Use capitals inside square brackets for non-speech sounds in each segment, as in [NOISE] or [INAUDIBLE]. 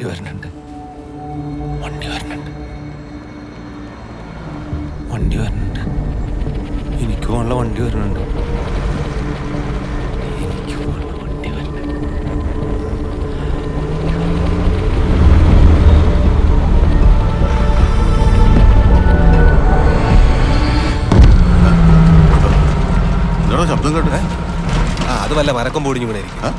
വണ്ടി വരുന്നുണ്ട് വണ്ടി വരുന്നുണ്ട് വണ്ടി വരുന്നുണ്ട് എനിക്ക് പോകാനുള്ള വണ്ടി വരുന്നുണ്ട് എനിക്ക് പോകാനുള്ള വണ്ടി വരുന്നുണ്ട് എന്താണോ ശബ്ദം കേട്ടേ ആ അത് വല്ല മരക്കം പൊടിഞ്ഞു വീണായിരിക്കും ആ?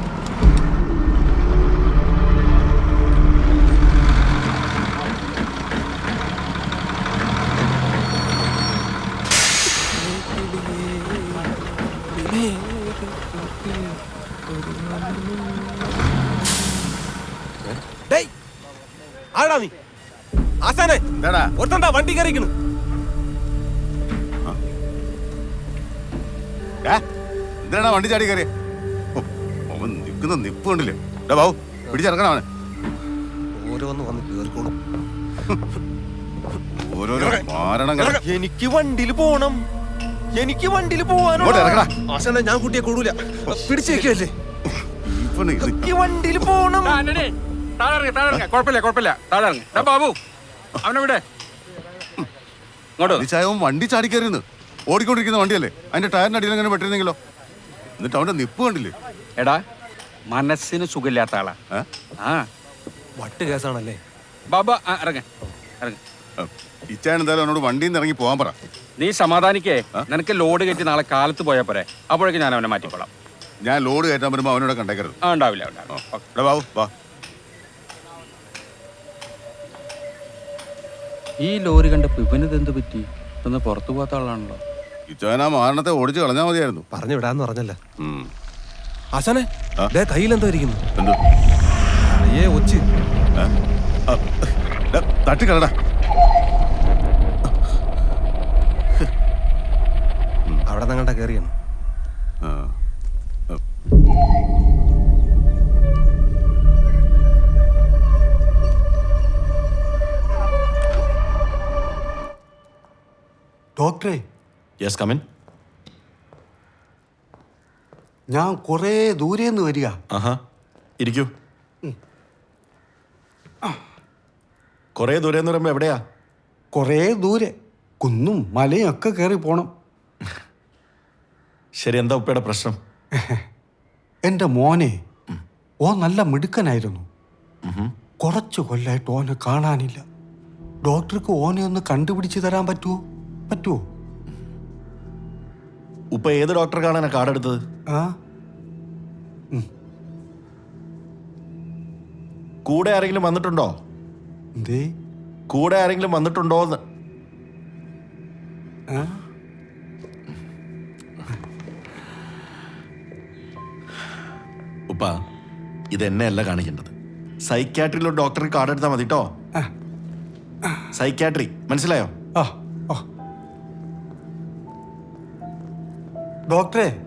ഡേയ് ആടാ നീ ആസാനെ എന്താടാ? ഒരുത്തണ്ടാ വണ്ടി കയറിക്കണു ഏ? എന്തിനാടാ വണ്ടി ചാടി കയറിയ? അവൻ നിൽക്കുന്ന നിപ്പ് കണ്ടില്ലേ? എടാ ബാബു പിടിച്ചിറക്കണം അവനെ. ഓരോന്ന് വന്ന് കേറിക്കോളും. ഓരോരോ മാരണങ്ങൾ എനിക്ക് വണ്ടിയിൽ പോണം. എനിക്ക് വണ്ടിയിൽ പോവാനോ? ഇങ്ങോട്ട് ഇറങ്ങടാ. ആശാനെ ഞാൻ കുട്ടിയെ കൊള്ളൂല പിടിച്ചു വെക്കല്ലേ എനിക്ക് വണ്ടിയിൽ പോണം. താഴെ ഇറങ്ങ്, താഴെ കുഴപ്പമില്ല കുഴപ്പമില്ല. താഴെ ബാബു അവനെ വിടെ ഇങ്ങോട്ട് വന്ന്. ചായവൻ വണ്ടി ചാടിക്കരുന്ന് ഓടിക്കൊണ്ടിരിക്കുന്ന വണ്ടിയല്ലേ? അതിന്റെ ടയറിന്റെ അടിയിൽ അങ്ങനെ പെട്ടിരുന്നെങ്കിലോ? എന്നിട്ട് അവന്റെ നിപ്പ് കണ്ടില്ലേ? എടാ മനസ്സിന് സുഖമില്ലാത്ത ആളാ. ആ. വട്ട് കേസാണല്ലേ? ബാബു ഇറങ്ങ്. ഇറങ്ങ്. എന്തായാലും അവനോട് വണ്ടിയിൽ ഇറങ്ങി പോകാൻ പറ. നീ സമാധാനിക്കേ. നിനക്ക് ലോഡ് കയറ്റി നാളെ കാലത്ത് പോയാൽ പോരെ. അപ്പോഴേക്കും ഞാൻ അവനെ മാറ്റിക്കോളാം. ഞാൻ ലോഡ് കയറ്റാൻ വരുമ്പോൾ അവനോട് കണ്ടേക്കരുത്. ആ ഉണ്ടാവില്ല ഉണ്ടാവില്ല. ബാബു വാ. ഈ ലോറി കണ്ടപ്പോ ഇവനിത് എന്ത് പറ്റി? ഇതൊന്ന് പുറത്തു പോകാത്ത ആളാണല്ലോ. ഇച്ചായൻ ആ മാരണത്തെ ഓടിച്ച് കളഞ്ഞാൽ മതിയായിരുന്നു. പറഞ്ഞു വിടാന്ന് പറഞ്ഞല്ല. ആശാനെ കയ്യിൽ ദേ കയ്യിലെന്തോ ഇരിക്കുന്നു. എന്ത്? ഏ? ഒച്ച്? തട്ടിക്കളടാ. അവിടെ നിങ്ങളുടെ കയറിയാണ് ഡോക്ടറെ. യെസ് കമിൻ ഞാൻ കുറേ ദൂരെ നിന്ന് വരിക. ആഹാ. ഇരിക്കൂ. കുറേ ദൂരെ എന്ന് പറയുമ്പോൾ എവിടെയാ? കുറേ ദൂരെ. കുന്നും മലയും ഒക്കെ കയറി പോണം. ശരി എന്താ ഉപ്പയുടെ പ്രശ്നം? എന്റെ മോനെ ഓ നല്ല മിടുക്കനായിരുന്നു. കുറച്ച് കൊല്ലായിട്ട് ഓനെ കാണാനില്ല. ഡോക്ടർക്ക് ഓനെ ഒന്ന് കണ്ടുപിടിച്ച് തരാൻ പറ്റുമോ പറ്റുമോ ഉപ്പ ഏത് ഡോക്ടർ കാണാനാ കാർഡ് എടുത്തത്? ആ? കൂടെ ആരെങ്കിലും വന്നിട്ടുണ്ടോ? എന്തേ? കൂടെ ആരെങ്കിലും വന്നിട്ടുണ്ടോ എന്ന്? ആ? ഉപ്പ ഇത് എന്നെയല്ല കാണിക്കേണ്ടത്. സൈക്യാട്രിയിലൊരു ഡോക്ടറെ കാർഡ് എടുത്താൽ മതി കേട്ടോ സൈക്യാട്രി മനസ്സിലായോ? ആ. ഡോക്ടറെ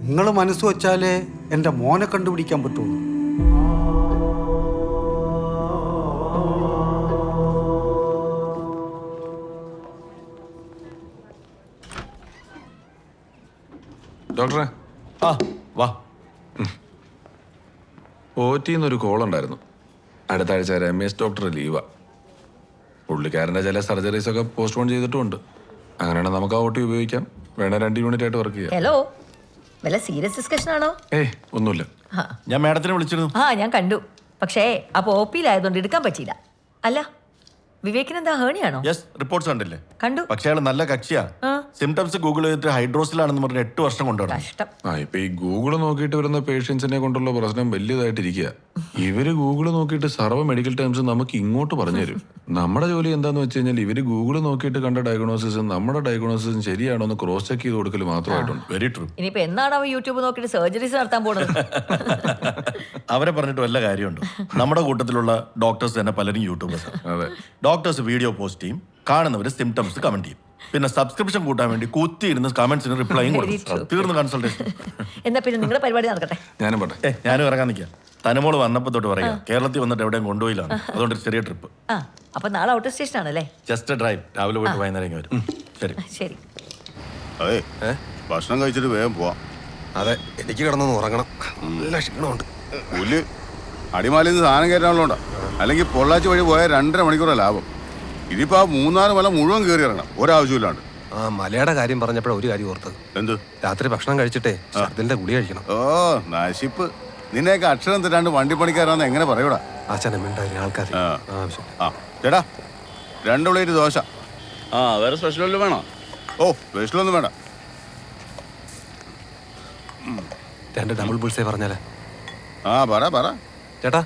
നിങ്ങൾ മനസ്സ് വച്ചാലേ എന്റെ മോനെ കണ്ടുപിടിക്കാൻ പറ്റുള്ളൂ. ഡോക്ടറെ. ആ വാ. ഒ ടിന്നൊരു കോൾ ഉണ്ടായിരുന്നു അടുത്ത ആഴ്ച രമേശ് ഡോക്ടർ ലീവാ. പുള്ളിക്കാരന്റെ ചില സർജറീസ് ഒക്കെ പോസ്റ്റ്പോൺ ചെയ്തിട്ടുമുണ്ട്. അങ്ങനെയാണെങ്കിൽ നമുക്ക് ആ ഒ ടി ഉപയോഗിക്കാം. വേണേ രണ്ട് യൂണിറ്റ് ആയിട്ട് വർക്ക് ചെയ്യാം. ഹലോ വല്ല സീരിയസ് ഡിസ്കഷൻ ആണോ? ഏയ് ഒന്നുമില്ല. ആ. ഞാൻ മാഡത്തിനെ വിളിച്ചിരുന്നു. ആ ഞാൻ കണ്ടു. പക്ഷേ അപ്പോൾ ഒ പിയിലായതുകൊണ്ട് എടുക്കാൻ പറ്റിയില്ല. അല്ല വിവേകിന് എന്താ ഹേണിയാണോ? യെസ് റിപ്പോർട്ട്സ് കണ്ടില്ലേ? കണ്ടു. പക്ഷേ അയാൾ നല്ല കക്ഷിയാ ആ. സിംറ്റംസ് ഗൂഗിൾ ചെയ്തിട്ട് ഹൈഡ്രോസിലാണെന്ന് പറഞ്ഞ് എട്ട് വർഷം കൊണ്ടുവരണം. കഷ്ടം. ആ ഇപ്പൊ ഈ ഗൂഗിൾ നോക്കിയിട്ട് വരുന്ന പേഷ്യൻസിനെ കൊണ്ടുള്ള പ്രശ്നം വലിയതായിട്ടിരിക്കുക ഇവർ ഗൂഗിൾ നോക്കിയിട്ട് സർവ മെഡിക്കൽ ടേംസ് നമുക്ക് ഇങ്ങോട്ട് പറഞ്ഞു തരും. നമ്മുടെ ജോലി എന്താന്ന് വെച്ച് കഴിഞ്ഞാൽ ഇവർ ഗൂഗിൾ നോക്കിയിട്ട് കണ്ട ഡയഗ്നോസിസും നമ്മുടെ ഡയഗ്നോസിസും ശരിയാണോ എന്ന് ക്രോസ് ചെക്ക് ചെയ്ത് കൊടുക്കൽ മാത്രമായിട്ടുണ്ട്. വെരി ട്രൂ ഇനിയിപ്പോ എന്നാണ് അവ യൂട്യൂബ് നോക്കിയിട്ട് സർജറീസ് നടത്താൻ പോണത്? [LAUGHS] അവരെ പറഞ്ഞിട്ട് വല്ല കാര്യമുണ്ടോ? നമ്മുടെ കൂട്ടത്തിലുള്ള ഡോക്ടേഴ്സ് തന്നെ പലരും യൂട്യൂബേഴ്സ് അതെ. ഡോക്ടേഴ്സ് വീഡിയോ പോസ്റ്റ് ചെയ്യും. കാണുന്നവർ സിംറ്റംസ് കമന്റ് ചെയ്യും. പിന്നെ സബ്സ്ക്രിപ്ഷൻ കൂട്ടാൻ വേണ്ടി കുത്തി ഇരുന്ന് കമന്റ്സിന് റിപ്ലൈയും കൊടുക്കും. തീർന്നു കൺസൾട്ടേഷൻ എന്നാ പിന്നെ നിങ്ങളുടെ പരിപാടി നടക്കട്ടെ? ഞാനും പോട്ടെ. ഏ ഞാനും ഇറങ്ങാൻ നിൽക്കാം. തനമോൾ വന്നപ്പോ തൊട്ട് പറയാം കേരളത്തിൽ വന്നിട്ട് എവിടെയും കൊണ്ടുപോയില്ലാണ് അതുകൊണ്ട് ഒരു ചെറിയ ട്രിപ്പ് ആ അപ്പൊ നാളെ ഔട്ടർ സ്റ്റേഷൻ ആണല്ലേ? ജസ്റ്റ് ഡ്രൈവ് രാവിലെ പോയിട്ട് വൈകുന്നേരം ഇങ്ങ് വരും. ശരി. ശരി. അതെ ഭക്ഷണം കഴിച്ചിട്ട് വേഗം പോവാം. അതെ എനിക്ക് കിടന്നൊന്ന് ഉറങ്ങണം. നല്ല ക്ഷീണമുണ്ട്. പുല്ല് അടിമാലിയിൽ നിന്ന് സാധനം കയറ്റാനുള്ളതുകൊണ്ടാ. അല്ലെങ്കിൽ പൊള്ളാച്ചി വഴി പോയാൽ രണ്ടര മണിക്കൂറാണ് ലാഭം. ഇതിപ്പോ ആ മൂന്നാൽ മല മുഴുവൻ കയറി ഇറങ്ങണം. ഒരാവശ്യമില്ലാണ്ട്. ആ മലയുടെ കാര്യം പറഞ്ഞപ്പോഴാ ഒരു കാര്യം ഓർത്തത്. എന്ത്? രാത്രി ഭക്ഷണം കഴിച്ചിട്ടേ അതിന്റെ ഗുളി കഴിക്കണം. ഓ നശിപ്പ്. നിന്നെയൊക്കെ അക്ഷരം തരാണ്ട് വണ്ടി പണിക്കാരാന്ന് എങ്ങനെ പറയൂടാ? അച്ഛനും മിണ്ടായി ആൾക്കാർ ആ. ആ ചേട്ടാ രണ്ട് പ്ലേറ്റ് ദോശ. ആ വേറെ സ്പെഷ്യൽ വല്ലതും വേണോ? ഓ സ്പെഷ്യൽ ഒന്നും വേണ്ട. രണ്ട് ഡബിൾ ബുൾസേ പറഞ്ഞാലേ. ആ പറ പറ. ചേട്ടാ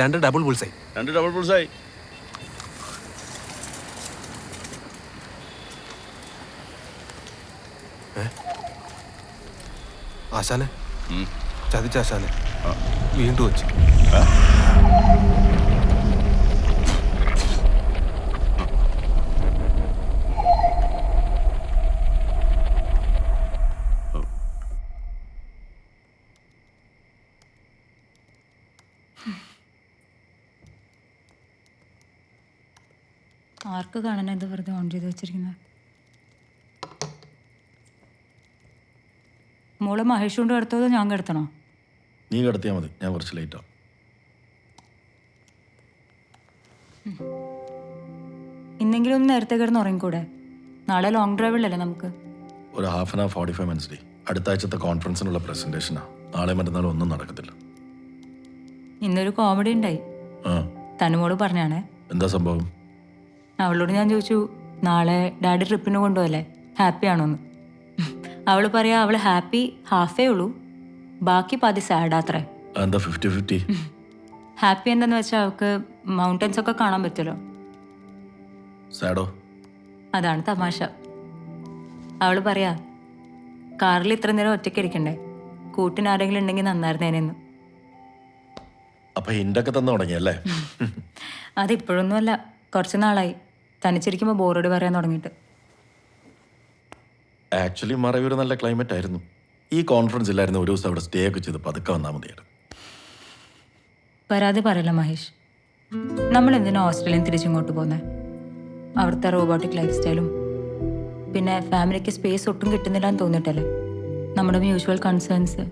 രണ്ട് ഡബിൾ പുൾസായി രണ്ട് ഡബിൾ പുൾസായി ആശാനെ? ചതിച്ച ആശാനെ. വീണ്ടും വെച്ച് ആർക്ക് കാണാൻ ഇത് വെറുതെ ഓൺ ചെയ്ത് വെച്ചിരിക്കുന്നത്? മോൾ മഹേഷ് കൊണ്ട് കിടത്തോ ഞാൻ കിടത്തണോ? നീ കിടത്തിയാൽ മതി. ഞാൻ കുറച്ച് ലേറ്റാ ഇന്നെങ്കിലും ഒന്ന് നേരത്തെ കിടന്ന് ഉറങ്ങിക്കൂടെ? നാളെ ലോങ് ഡ്രൈവിലല്ലേ നമുക്ക്. ഒരു half an hour forty five minutes day. അടുത്ത ആഴ്ചത്തെ കോൺഫറൻസിനുള്ള പ്രസന്റേഷനാ നാളെ മറ്റന്നാൾ ഒന്നും നടക്കത്തില്ല. ഇന്നൊരു കോമഡി ഉണ്ടായി. ആ. തനുമോൾ പറഞ്ഞാണേ. എന്താ സംഭവം? അവളോട് ഞാൻ ചോദിച്ചു നാളെ ഡാഡി ട്രിപ്പിന് കൊണ്ടുപോകല്ലേ ഹാപ്പി ആണോന്ന്? അവൾ പറയാ അവൾ ഹാപ്പി ഹാഫേ ഉള്ളൂ. ബാക്കി പാതി സാഡാത്രേ എന്താ ഫിഫ്റ്റി ഫിഫ്റ്റി ഹാപ്പി എന്താന്ന് വെച്ചാൽ അവൾക്ക് മൗണ്ടൻസ് ഒക്കെ കാണാൻ പറ്റുമല്ലോ. സാഡോ? അതാണ് തമാശ. അവൾ പറയാ കാറിൽ ഇത്ര നേരം ഒറ്റയ്ക്ക് ഇരിക്കണ്ടേ? കൂട്ടിന് ആരെങ്കിലും ഉണ്ടെങ്കിൽ നന്നായിരുന്നേനെന്ന്. അപ്പൊ ഹിൻഡൊക്കെ തന്നു തുടങ്ങിയല്ലേ? അതിപ്പോഴൊന്നുമല്ല. കുറച്ച് നാളായി. തനിച്ചിരിക്കുമ്പോൾ ബോറോട് പറയാൻ തുടങ്ങിയിട്ട്. ആക്ച്വലി മറവിയൊരു നല്ല ക്ലൈമറ്റ് ആയിരുന്നു. ഈ കോൺഫറൻസ് ഇല്ലായിരുന്നു ഒരു ദിവസം അവിടെ സ്റ്റേ ഒക്കെ ചെയ്ത് പതുക്കെ വന്നാൽ മതിയായിരുന്നു പരാതി പറയല്ല മഹേഷ്? നമ്മൾ എന്തിനാ ഓസ്ട്രേലിയൻ തിരിച്ചിങ്ങോട്ട് പോകുന്നത് അവിടുത്തെ റോബോട്ടിക് ലൈഫ് സ്റ്റൈലും. പിന്നെ ഫാമിലിക്ക് സ്പേസ് ഒട്ടും കിട്ടുന്നില്ല എന്ന് തോന്നിയിട്ടല്ലേ? നമ്മുടെ മ്യൂച്വൽ കൺസേൺസ്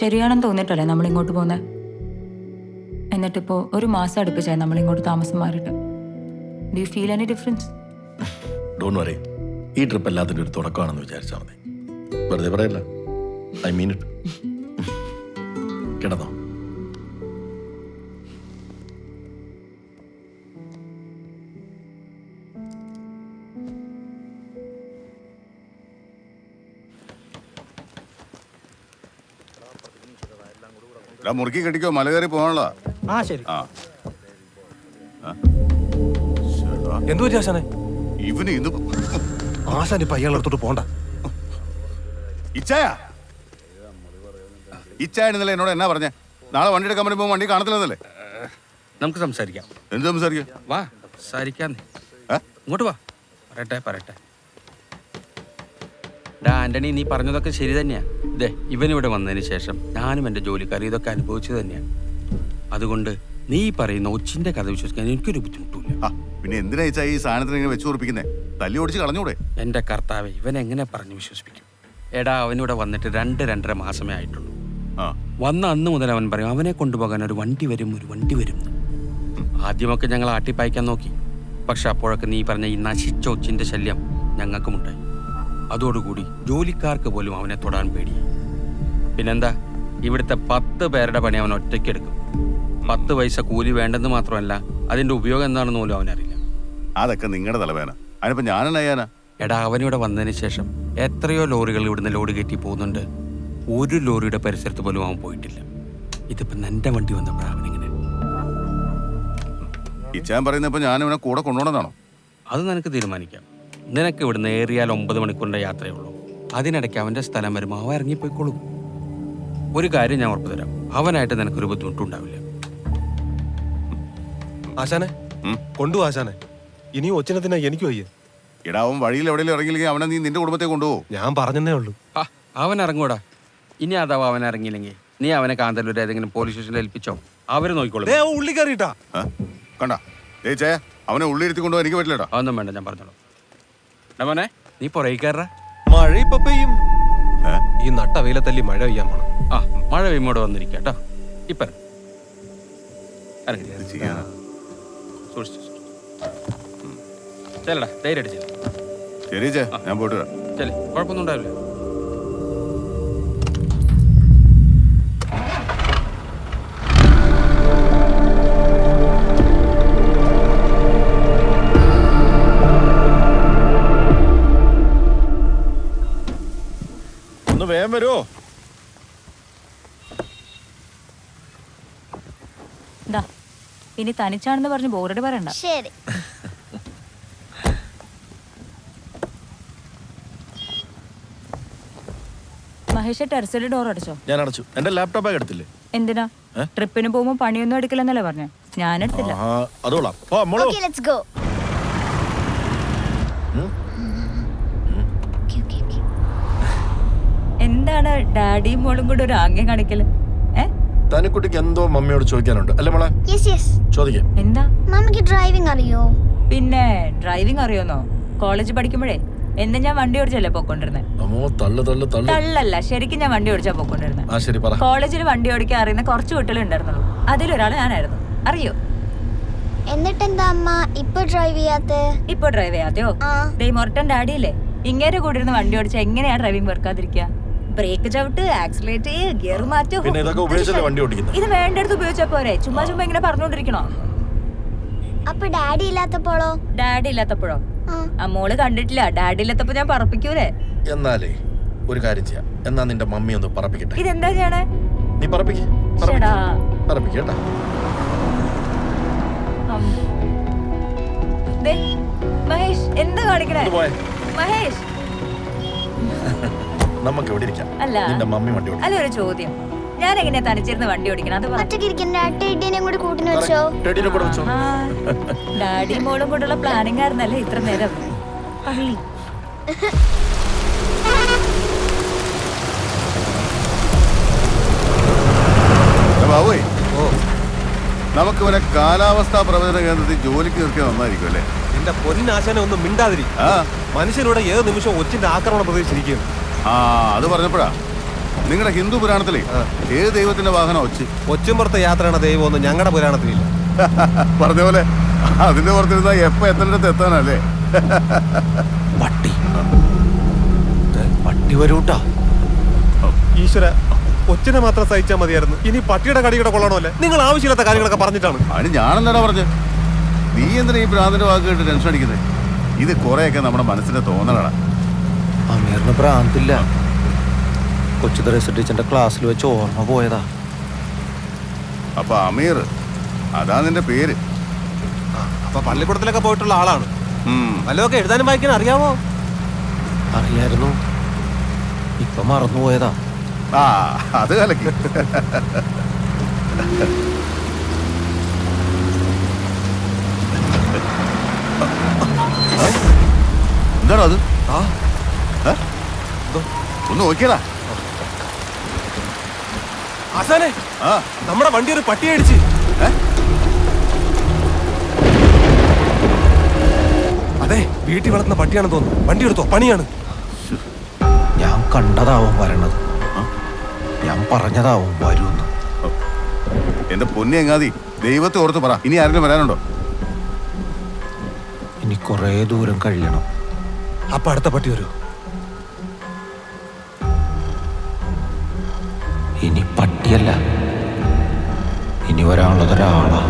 ശരിയാണെന്ന് തോന്നിയിട്ടല്ലേ നമ്മൾ ഇങ്ങോട്ട് പോകുന്നത് എന്നിട്ടിപ്പോൾ ഒരു മാസം അടുപ്പിച്ചായി നമ്മളിങ്ങോട്ട് താമസം മാറിയിട്ട്. Do you feel any difference don't worry ഈ ട്രിപ്പ് എല്ലാത്തിന്റെ ഒരു തുടക്കമാണെന്ന് വിചാരിച്ചാൽ മതി. വെറുതെ പറയല്ല. ഐ മീൻ ഇറ്റ് കിടന്നോ. മുറുക്കി കെട്ടിക്കോ. മല കയറി പോകാനുള്ള ആ ശരി. ആ. എന്തു പറ്റി ആശാനെ? ഇവന് ഇന്ന് ആശാൻ ഇപ്പൊ അയാളെടുത്തോട്ട് പോണ്ട. ഇച്ചായ. ഇച്ചായെന്നല്ലേ എന്നോട് എന്നാ പറഞ്ഞേ? നാളെ വണ്ടി എടുക്കാൻ പറയുമ്പോ വണ്ടി കാണത്തില്ലെന്നല്ലേ? നമുക്ക് സംസാരിക്കാം. എന്ത് സംസാരിക്കാം? വാ സംസാരിക്കാം ഇങ്ങോട്ട് വാ. പറയട്ടെ പറയട്ടെ. ഡാ ആന്റണി നീ പറഞ്ഞതൊക്കെ ശരി തന്നെയാ. ഇതേ ഇവനിവിടെ വന്നതിന് ശേഷം ഞാനും എന്റെ ജോലിക്കാരും ഇതൊക്കെ അനുഭവിച്ചു തന്നെയാണ് അതുകൊണ്ട് നീ പറയുന്ന ഒച്ചിന്റെ കഥ വിശ്വസിക്കാൻ എനിക്കൊരു ബുദ്ധിമുട്ടില്ല പിന്നെ എന്തിനാ ഈ സാധനത്തിന് ഇങ്ങനെ വെച്ചു ഉറപ്പിക്കുന്നേ? തല്ലി ഓടിച്ച് കളഞ്ഞൂടെ? എന്റെ കർത്താവ് ഇവൻ എങ്ങനെ പറഞ്ഞു വിശ്വസിപ്പിക്കും? എടാ അവനിവിടെ വന്നിട്ട് രണ്ട് രണ്ടര മാസമേ ആയിട്ടുള്ളൂ. ആ. വന്ന അന്ന് മുതൽ അവൻ പറയും അവനെ കൊണ്ടുപോകാൻ ഒരു വണ്ടി വരും ഒരു വണ്ടി വരും. എന്ന്. ആദ്യമൊക്കെ ഞങ്ങൾ ആട്ടിപ്പായിക്കാൻ നോക്കി. പക്ഷെ അപ്പോഴൊക്കെ നീ പറഞ്ഞ ഈ നശിച്ച ഒച്ചിന്റെ ശല്യം ഞങ്ങൾക്കുമുണ്ടായി. അതോടുകൂടി ജോലിക്കാർക്ക് പോലും അവനെ തൊടാൻ പേടി പിന്നെന്താ ഇവിടുത്തെ പത്ത് പേരുടെ പണി അവൻ ഒറ്റയ്ക്കെടുക്കും പത്ത് പൈസ കൂലി വേണ്ടെന്ന് മാത്രമല്ല അതിന്റെ ഉപയോഗം എന്താണെന്ന് പോലും അവനറിയില്ല. അതൊക്കെ നിങ്ങളുടെ തലവേന അതിനിപ്പോ ഞാനെന്നാ ചെയ്യാനാ? എടാ അവനിവിടെ വന്നതിന് ശേഷം എത്രയോ ലോറികൾ ഇവിടുന്ന് ലോഡ് കയറ്റി പോകുന്നുണ്ട്. ഒരു ലോറിയുടെ പരിസരത്ത് പോലും അവൻ പോയിട്ടില്ല. ഇതിപ്പോ നിന്റെ വണ്ടി വന്നപ്പോഴാണ് അവനിങ്ങനെ. ഇച്ചാൻ പറയുന്നപ്പോ ഞാൻ ഇവനെ കൂടെ കൊണ്ടുപോകണമെന്നാണോ അത് നിനക്ക് തീരുമാനിക്കാം. നിനക്ക് ഇവിടുന്ന് ഏറിയാൽ ഒമ്പത് മണിക്കൂറിന്റെ യാത്രയേ ഉള്ളൂ. അതിനിടയ്ക്ക് അവന്റെ സ്ഥലം വരുമ്പോൾ അവൻ ഇറങ്ങിപ്പോയിക്കോളും. ഒരു കാര്യം ഞാൻ ഉറപ്പു തരാം. അവനായിട്ട് നിനക്കൊരു ബുദ്ധിമുട്ടുണ്ടാവില്ല ആശാനെ. കൊണ്ടുപോ കൊണ്ടു ആശാനെ. ഇനി ഒച്ചനത്തിനാ എനിക്ക് വയ്യ എടാ അവൻ വഴിയിൽ എവിടെയെങ്കിലും ഇറങ്ങിയില്ലെങ്കിൽ അവനെ നീ നിന്റെ കുടുംബത്തെ കൊണ്ടുപോകും. ഞാൻ പറഞ്ഞതേ ഉള്ളൂ. ആ അവൻ ഇറങ്ങൂടാ. ഇനി അഥവാ അവൻ ഇറങ്ങിയില്ലെങ്കിൽ നീ അവനെ കാന്തല്ലൂർ ഏതെങ്കിലും പോലീസ് സ്റ്റേഷനിൽ ഏൽപ്പിച്ചോ? അവർ നോക്കിക്കോളും. ദേ, ഉള്ളി കയറിയിട്ടാ. കണ്ട? ഏ ചേ അവനെ ഉള്ളി ഇരുത്തി കൊണ്ടുപോകാൻ എനിക്ക് പറ്റില്ലടാ. അതൊന്നും വേണ്ട ഞാൻ പറഞ്ഞോളൂ. എടാ മോനെ നീ പുറകെ കയറാ മഴ ഇപ്പൊ പെയ്യും. ഏ? ഈ നട്ട വെയിലത്തല്ലി മഴ പെയ്യാൻ പോണം. ആ മഴ പെയ്യുമ്പോടെ വന്നിരിക്കുക കേട്ടോ. ഇപ്പം ഇറങ്ങി. ഇത് ചെയ്യാനാ. സൂക്ഷിച്ചു. ചെല്ലടാ ധൈര്യമായിട്ട് ചെല്ല ശരി ചേ ഞാൻ പോയിട്ട് വരാം. ചെല്ലേ കുഴപ്പമൊന്നും ഉണ്ടാവില്ല. ഒന്ന് വേഗം വരുമോ ദാ ഇനി തനിച്ചാണെന്ന് പറഞ്ഞ് ബോറടി പറയണ്ട. ശരി. മഹേഷ് ടെറസിലെ ഡോർ അടച്ചോ? ഞാൻ അടച്ചു. എന്റെ ലാപ്ടോപ്പ് ബാഗ് എടുത്തില്ലേ എന്തിനാ? ട്രിപ്പിന് പോകുമ്പോ പണിയൊന്നും എടുക്കില്ലെന്നല്ലേ പറഞ്ഞു? ഞാനെടുത്തില്ല ആ അതോളാം ഓ അമ്മളോ ഓക്കെ ലെറ്റ്സ് ഗോ എന്താണ് ഡാഡിയും മോളും കൂടെ ഒരു ആംഗ്യം കാണിക്കൽ? ഏ? തനിക്കുട്ടിക്ക് എന്തോ മമ്മിയോട് ചോദിക്കാനുണ്ട്. അല്ലേ മോളെ? യെസ് യെസ് ചോദിക്കാം. എന്താ? മമ്മിക്ക് ഡ്രൈവിംഗ് അറിയോ? പിന്നെ ഡ്രൈവിംഗ് അറിയോന്നോ? കോളേജ് പഠിക്കുമ്പോഴേ എന്നും ഞാൻ വണ്ടി ഓടിച്ചല്ലേ പോയിക്കൊണ്ടിരുന്നത് അമ്മോ തള്ളു തള്ളു തള്ളു. തള്ളല്ല ശരിക്കും ഞാൻ വണ്ടി ഓടിച്ചാ പോയിക്കൊണ്ടിരുന്നത് ആ ശരി പറ. കോളേജിൽ വണ്ടി ഓടിക്കാൻ അറിയുന്ന കുറച്ച് കുട്ടികളുണ്ടായിരുന്നുള്ളൂ അതിലൊരാൾ ഞാനായിരുന്നു. അറിയോ? എന്നിട്ടെന്താ അമ്മ? ഇപ്പൊ ഡ്രൈവ് ചെയ്യാത്ത? ഇപ്പൊ ഡ്രൈവ് ചെയ്യാതെയോ? ആ. ദേ മൊരട്ടൻ ഡാഡി ഇല്ലേ? ഇങ്ങനെ കൂടി ഇരുന്ന് വണ്ടി ഓടിച്ച എങ്ങനെയാ ഡ്രൈവിംഗ് വെറുക്കാതിരിക്കുക ബ്രേക്ക് ചവിട്ട് ആക്സിലേറ്റ് ചെയ്യ് ഗിയർ മാറ്റോ. പിന്നെ ഇതൊക്കെ ഉപയോഗിച്ചല്ലേ വണ്ടി ഓടിക്കുന്നത്? ഇത് വേണ്ടടുത്ത് ഉപയോഗിച്ചാ പോരെ? ചുമ്മാ ചുമ്മാ ഇങ്ങനെ പറഞ്ഞോണ്ടിരിക്കണോ? അപ്പൊ ഡാഡി ഇല്ലാത്തപ്പോഴോ? ഡാഡി ഇല്ലാത്തപ്പോഴോ? മോൾ കണ്ടിട്ടില്ല. ഡാഡി ഇല്ലാത്തപ്പോ ഞാൻ പറപ്പിക്കൂലേ? എന്നാലേ ഒരു കാര്യം ചെയ്യാം. എന്നാ നിന്റെ മമ്മി ഒന്ന് പറപ്പിക്കട്ടെ. ഇതെന്താ ചെയ്യണേ? നീ പറപ്പിക്കട്ടെ മഹേഷ് എന്താ കാണിക്കണേ? മഹേഷ്. [LAUGHS] നമുക്ക് ഇവിടെ ഇരിക്കാം. അല്ല. നിന്റെ മമ്മി വണ്ടി അല്ല ഒരു ചോദ്യം. ഞാൻ എങ്ങനെയാ തനിച്ചിരുന്ന് വണ്ടി ഓടിക്കണം? അത് പറ. ഒറ്റയ്ക്ക് ഇരിക്കുന്ന ടെഡിനെയും കൂടി കൂട്ടിന് വെച്ചോ. ടെഡിനെ കൂടെ വെച്ചോ. ആ, ഡാഡിയും മോളും കൂടെയുള്ള പ്ലാനിങ് ആയിരുന്നല്ലേ ഇത്ര നേരം? പള്ളി. ഏ, ബാബുവേ. ഓ. നമുക്ക് ഇവനെ കാലാവസ്ഥാ പ്രവചന കേന്ദ്രത്തിൽ ജോലിക്ക് നിർത്തിയാൽ നന്നായിരിക്കും അല്ലേ? എന്റെ പൊന്നാശാനെ ഒന്നും മിണ്ടാതിരി. ആ. മനുഷ്യനോട് ഏത് നിമിഷവും ഒച്ചിന്റെ ആക്രമണം പ്രതീക്ഷിച്ചിരിക്കുന്നു. ആ അത് പറഞ്ഞപ്പോഴാ. നിങ്ങളുടെ ഹിന്ദു പുരാണത്തിലെ ഏത് ദൈവത്തിന്റെ വാഹനം ഒച്ച്? ഒച്ചുംപുറത്തെ യാത്രയാണ് ദൈവം ഒന്നും ഞങ്ങളുടെ പുരാണത്തിലില്ല. [LAUGHS] പറഞ്ഞ പോലെ അതിന്റെ പുറത്തിരുന്ന എപ്പോ എത്തേണ്ടത് എത്താനല്ലേ? പട്ടി പട്ടി വരൂട്ടാ. ഈശ്വര ഒച്ചിനെ മാത്രം സഹിച്ചാൽ മതിയായിരുന്നു. ഇനി പട്ടിയുടെ കടിയുടെ കൊള്ളണമല്ലേ? നിങ്ങൾ ആവശ്യമില്ലാത്ത കാര്യങ്ങളൊക്കെ പറഞ്ഞിട്ടാണ്. അത് ഞാനെന്താടാ പറഞ്ഞത് നീ എന്തിനാ ഈ ഭ്രാന്തിന്റെ വാക്ക് കേട്ട് ടെൻഷൻ അടിക്കുന്നത് ഇത് കുറെയൊക്കെ നമ്മുടെ മനസ്സിന്റെ തോന്നലാണ് അമീറിന് ഭ്രാന്തില്ല. കൊച്ചു തെരേസ ടീച്ചറിന്റെ ക്ലാസ്സിൽ വെച്ച് ഓർമ്മ പോയതാ. അപ്പൊ അമീർ അതാ നിന്റെ പേര്. അപ്പൊ പള്ളിക്കൂടത്തിലൊക്കെ പോയിട്ടുള്ള ആളാണ്. വല്ലതൊക്കെ എഴുതാനും വായിക്കാനും അറിയാമോ അറിയായിരുന്നു. ഇപ്പൊ മറന്നുപോയതാ ആ അത് കലക്കി. എന്താണോ അത് ആ? ഒന്ന് നോക്കിയടാ. ആസാനെ ആ. നമ്മുടെ വണ്ടി ഒരു പട്ടി അടിച്ച് അതെ വീട്ടിൽ വളർത്തുന്ന പട്ടിയാണെന്ന് തോന്നുന്നു. വണ്ടി എടുത്തോ പണിയാണ്. ഞാൻ കണ്ടതാവും വരണത്. ഞാൻ പറഞ്ഞതാവും വരുമെന്ന്. എന്റെ പൊന്നി എങ്ങാതി ദൈവത്തെ ഓർത്ത് പറ. ഇനി ആരെങ്കിലും വരാനുണ്ടോ? ഇനി കുറേ ദൂരം കഴിയണം. അപ്പൊ അടുത്ത പട്ടി വരൂ പട്ടിയല്ല ഇനി വരാനുള്ളത് ഒരാളാ.